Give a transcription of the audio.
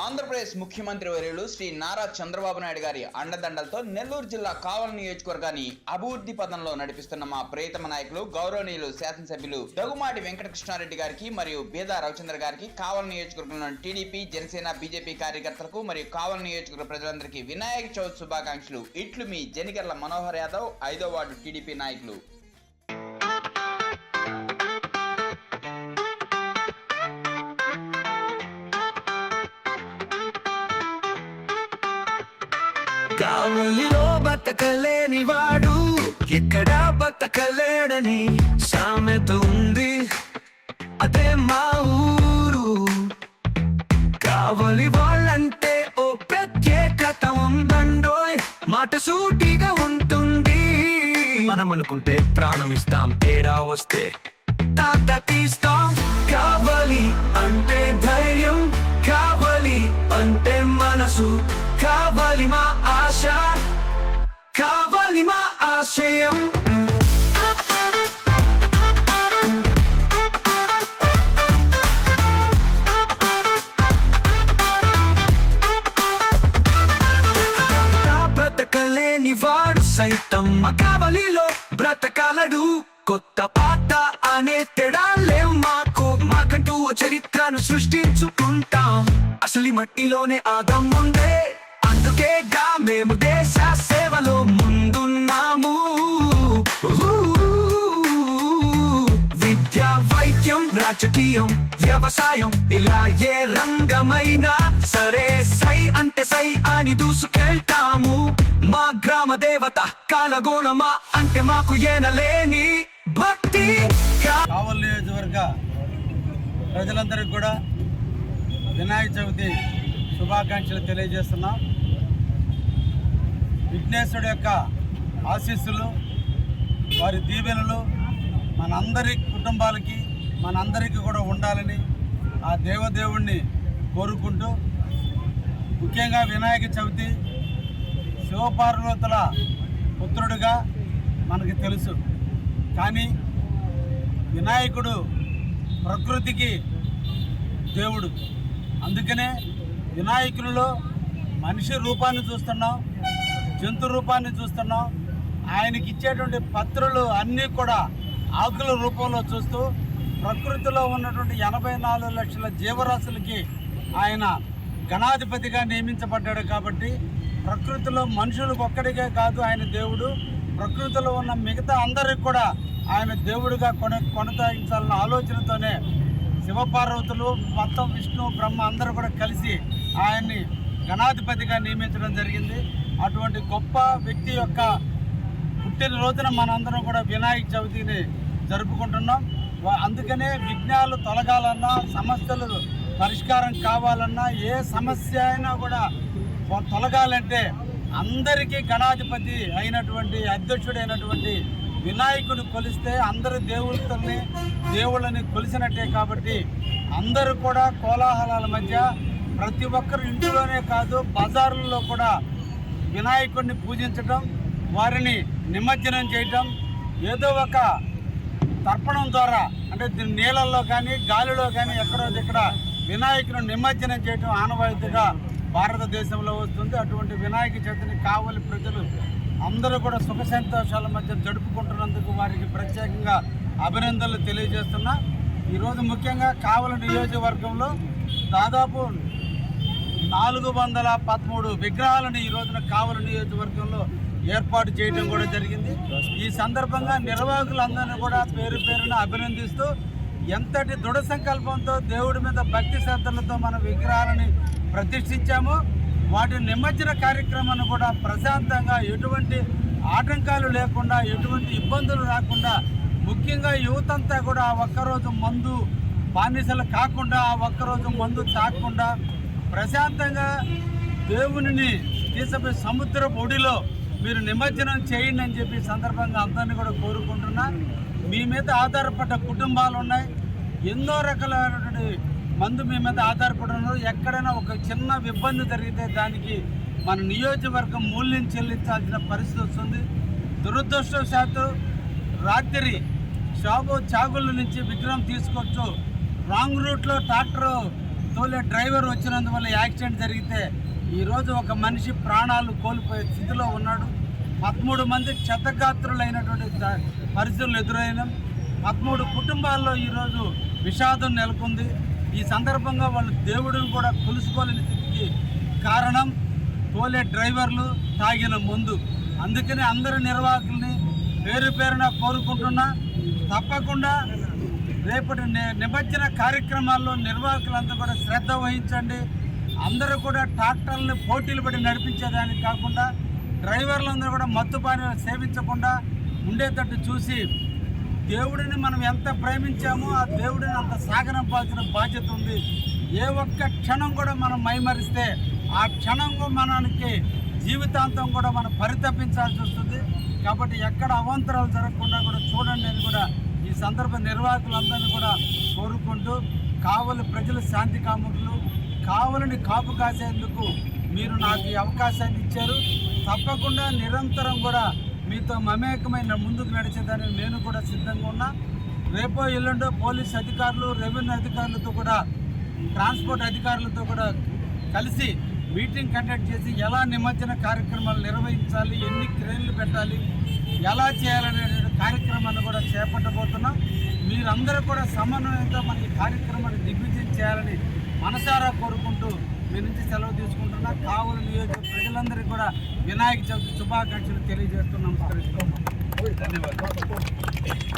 ఆంధ్రప్రదేశ్ ముఖ్యమంత్రి వర్యులు శ్రీ నారా చంద్రబాబు నాయుడు గారి అండదండలతో నెల్లూరు జిల్లా కావల నియోజకవర్గాన్ని అభివృద్ధి పదంలో నడిపిస్తున్న మా ప్రియతమ నాయకులు గౌరవనీయులు శాసనసభ్యులు దగుమాటి వెంకటకృష్ణారెడ్డి గారికి మరియు బీదా రవిచంద్ర గారికి కావల నియోజకవర్గంలోని టీడీపీ జనసేన బీజేపీ కార్యకర్తలకు మరియు కావల నియోజకవర్గ ప్రజలందరికీ వినాయక చవితి శుభాకాంక్షలు. ఇట్లు మీ జనిగర్ల మనోహర్ యాదవ్ ఐదో వార్డు టీడీపీ నాయకులు. కావలిలో బతకలేని వాడు ఎక్కడా బతకలేడని సామెత ఉంది. అదే మా ఊరు. కావలి వాళ్ళంటే ఓ ప్రత్యేకత ఉందండోయ్. మాట సూటిగా ఉంటుంది. మనం అనుకుంటే ప్రాణం ఇస్తాం తేడా వస్తే తాత తీస్తాం. కావాలి అంటే ధైర్యం కావాలి అంటే మనసు. కావాలి మా ఆశ కావాలి మా ఆశయం. బ్రతకలేని వాడు సైతం. మా కావలిలో బ్రతకాలడు. కొత్త పాత అనే తేడాలే మాకు. మాకంటూ చరిత్రను సృష్టించుకుంటాం. అసలు మట్టిలోనే ఆదం ఉండే అందుకేగా మేము దేశ సేవలో ముందున్నాము. విద్య వైద్యం రాజకీయం వ్యవసాయం ఇలా ఏ రంగమైనా సరే సై అంటే సై అని దూసుకెళ్తాము. మా గ్రామ దేవత కాలగోణమా అంటే మాకు ఏనలేని భక్తి. కావల్ నియోజకవర్గ ప్రజలందరికీ కూడా వినాయక చవితి శుభాకాంక్షలు తెలియజేస్తున్నాం. విఘ్నేశ్వరుడు యొక్క ఆశీస్సులు వారి దీవెనలు మనందరి కుటుంబాలకి మనందరికీ కూడా ఉండాలని ఆ దేవదేవుణ్ణి కోరుకుంటూ ముఖ్యంగా వినాయక చవితి శివపార్వతుల పుత్రుడుగా మనకి తెలుసు. కానీ వినాయకుడు ప్రకృతికి దేవుడు. అందుకనే వినాయకునిలో మనిషి రూపాన్ని చూస్తున్నాం జంతు రూపాన్ని చూస్తున్నాం. ఆయనకి ఇచ్చేటువంటి పత్రులు అన్నీ కూడా ఆకుల రూపంలో చూస్తూ ప్రకృతిలో ఉన్నటువంటి ఎనభై నాలుగు లక్షల జీవరాశులకి ఆయన గణాధిపతిగా నియమించబడ్డాడు కాబట్టి ప్రకృతిలో మనుషులకు ఒక్కడికే కాదు ఆయన దేవుడు. ప్రకృతిలో ఉన్న మిగతా అందరికి కూడా ఆయన దేవుడిగా కొన కొనసాగించాలన్న ఆలోచనతోనే శివపార్వతులు మొత్తం విష్ణు బ్రహ్మ అందరూ కూడా కలిసి ఆయన్ని గణాధిపతిగా నియమించడం జరిగింది. అటువంటి గొప్ప వ్యక్తి యొక్క పుట్టినరోజున మనందరం కూడా వినాయక చవితిని జరుపుకుంటున్నాం. అందుకనే విఘ్నాలు తొలగాలన్నా సమస్యలు పరిష్కారం కావాలన్నా ఏ సమస్య అయినా కూడా తొలగాలంటే అందరికీ గణాధిపతి అయినటువంటి అధ్యక్షుడైనటువంటి వినాయకుడు కొలిస్తే అందరు దేవుళ్ళని దేవుళ్ళని కొలిసినట్టే కాబట్టి అందరూ కూడా కోలాహలాల మధ్య ప్రతి ఒక్కరు ఇంటిలోనే కాదు బజార్లలో కూడా వినాయకుడిని పూజించటం వారిని నిమజ్జనం చేయటం ఏదో ఒక తర్పణం ద్వారా అంటే దీని నీళ్ళల్లో కానీ గాలిలో కానీ ఎక్కడో ఇక్కడ వినాయకుని నిమజ్జనం చేయటం ఆనవాయితీగా భారతదేశంలో వస్తుంది. అటువంటి వినాయక చవితిని కావలి ప్రజలు అందరూ కూడా సుఖ సంతోషాల మధ్య జరుపుకుంటున్నందుకు వారికి ప్రత్యేకంగా అభినందనలు తెలియజేస్తున్నా. ఈరోజు ముఖ్యంగా కావలి నియోజకవర్గంలో దాదాపు నాలుగు వందల పదమూడు విగ్రహాలను ఈ రోజున కావలి నియోజకవర్గంలో ఏర్పాటు చేయడం కూడా జరిగింది. ఈ సందర్భంగా నిర్వాహకులందరినీ కూడా పేరు పేరున అభినందిస్తూ ఎంతటి దృఢ సంకల్పంతో దేవుడి మీద భక్తి శ్రద్ధలతో మన విగ్రహాలని ప్రతిష్ఠించామో వాటి నిమజ్జన కార్యక్రమాన్ని కూడా ప్రశాంతంగా ఎటువంటి ఆటంకాలు లేకుండా ఎటువంటి ఇబ్బందులు రాకుండా ముఖ్యంగా యువతంతా కూడా ఆ ఒక్కరోజు మందు బానిసలు కాకుండా ఆ ఒక్కరోజు మందు తాకుండా ప్రశాంతంగా దేవునిని తీసుకుపోయి సముద్ర ఒడిలో మీరు నిమజ్జనం చేయండి అని చెప్పి సందర్భంగా అందరినీ కూడా కోరుకుంటున్నా. మీ మీద ఆధారపడ్డ కుటుంబాలు ఉన్నాయి. ఎన్నో రకాలైనటువంటి మందు మీ మీద ఆధారపడి ఉన్నారు. ఎక్కడైనా ఒక చిన్న ఇబ్బంది జరిగితే దానికి మన నియోజకవర్గం మూల్యం చెల్లించాల్సిన పరిస్థితి వస్తుంది. దురదృష్టవశాత్తు రాత్రి షాపు చాగుల నుంచి విగ్రహం తీసుకొచ్చు. రాంగ్ రూట్లో ట్రాక్టర్ తోలే డ్రైవర్ వచ్చినందువల్ల యాక్సిడెంట్ జరిగితే ఈరోజు ఒక మనిషి ప్రాణాలు కోల్పోయే స్థితిలో ఉన్నాడు. పదమూడు మంది క్షతగాత్రులైనటువంటి పరిస్థితులు ఎదురైన. పదమూడు కుటుంబాల్లో ఈరోజు విషాదం నెలకొంది. ఈ సందర్భంగా వాళ్ళు దేవుడిని కూడా కొలుసుకోలేని స్థితికి కారణం తోలే డ్రైవర్లు తాగిన ముందు. అందుకని అందరి నిర్వాహకుల్ని పేరు పేరున కోరుకుంటున్నా. తప్పకుండా రేపటి ని- నిమజ్జన కార్యక్రమాల్లో నిర్వాహకులంతా కూడా శ్రద్ధ వహించండి. అందరూ కూడా ట్రాక్టర్లను పోటీలు పడి నడిపించేదానికి కాకుండా డ్రైవర్లందరూ కూడా మత్తుపాని సేవించకుండా ఉండేటట్టు చూసి దేవుడిని మనం ఎంత ప్రేమించామో ఆ దేవుడిని అంత సాగనంపాల్సిన బాధ్యత ఉంది. ఏ ఒక్క క్షణం కూడా మనం మైమరిస్తే ఆ క్షణం మనకి జీవితాంతం కూడా మనం పరితపించాల్సి వస్తుంది. కాబట్టి ఎక్కడ అవాంతరాలు జరగకుండా కూడా చూడండి అని కూడా సందర్భ నిర్వాహకులందరినీ కూడా కోరుకుంటూ కావలి ప్రజల శాంతి కాముకులు కావలిని కాపు కాసేందుకు మీరు నాకు ఈ అవకాశాన్ని ఇచ్చారు. తప్పకుండా నిరంతరం కూడా మీతో మమేకమైన ముందుకు నడిచేదానికి నేను కూడా సిద్ధంగా ఉన్నా. రేపో ఎల్లుండో పోలీస్ అధికారులు రెవెన్యూ అధికారులతో కూడా ట్రాన్స్పోర్ట్ అధికారులతో కూడా కలిసి మీటింగ్ కండక్ట్ చేసి ఎలా నిమజ్జన కార్యక్రమాలు నిర్వహించాలి ఎన్ని క్రేన్లు పెట్టాలి ఎలా చేయాలనే కార్యక్రమాన్ని కూడా చేపట్టబోతున్నాం. మీరందరూ కూడా సమన్వయంతో మన ఈ కార్యక్రమాన్ని దిగ్విజయం చేయాలని మనసారా కోరుకుంటూ మీ నుంచి సెలవు తీసుకుంటున్నా. కావులు నియోజక ప్రజలందరికీ కూడా వినాయక చవితి శుభాకాంక్షలు తెలియజేస్తూ నమస్కరిస్తున్నాం. ధన్యవాదాలు.